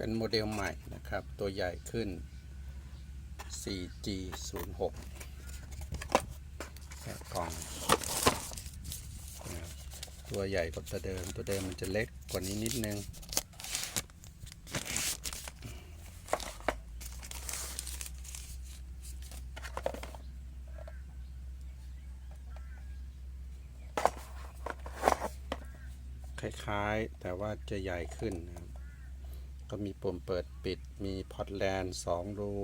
เป็นโมเดลใหม่นะครับ ตัวใหญ่ขึ้น 4G 0 6 แกะกล่องตัวใหญ่กว่าตัวเดิม ตัวเดิมมันจะเล็กกว่านี้นิดนึง คล้ายๆ แต่ว่าจะใหญ่ขึ้นนะครับ ก็มีปุ่มเปิดปิด มีพอร์ตแลนด์สองรู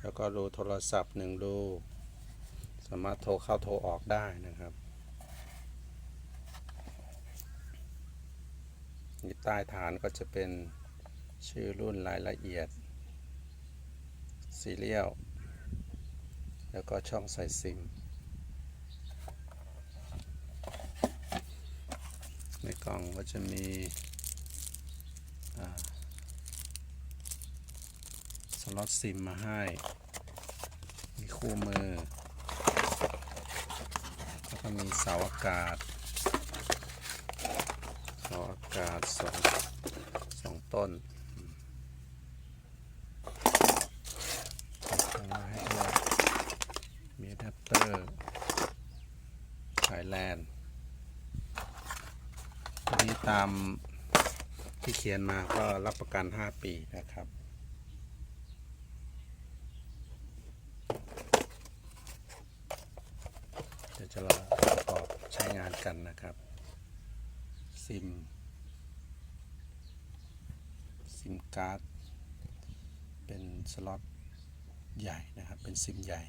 แล้วก็รูโทรศัพท์หนึ่งรูสามารถโทรเข้าโทรออกได้นะครับนี่ใต้ฐานก็จะเป็นชื่อรุ่นรายละเอียด ซีเรียล แล้วก็ช่องใส่ซิม ในกล่องก็จะมีอ่าส ล็อตซิมมาให้ มีคู่มือ แล้วก็มีเสาอากาศ เสาอากาศสองสองต้นข้าให้ด้วยมีอะแดปเตอร์สายแลนอันนี้ตามที่เขียนมาก็รับประกัน 5 ปีนะครับ เดี๋ยว จะลองประกอบใช้งานกันนะครับ ซิม ซิมการ์ด เป็นสล็อตใหญ่นะครับ เป็นซิมใหญ่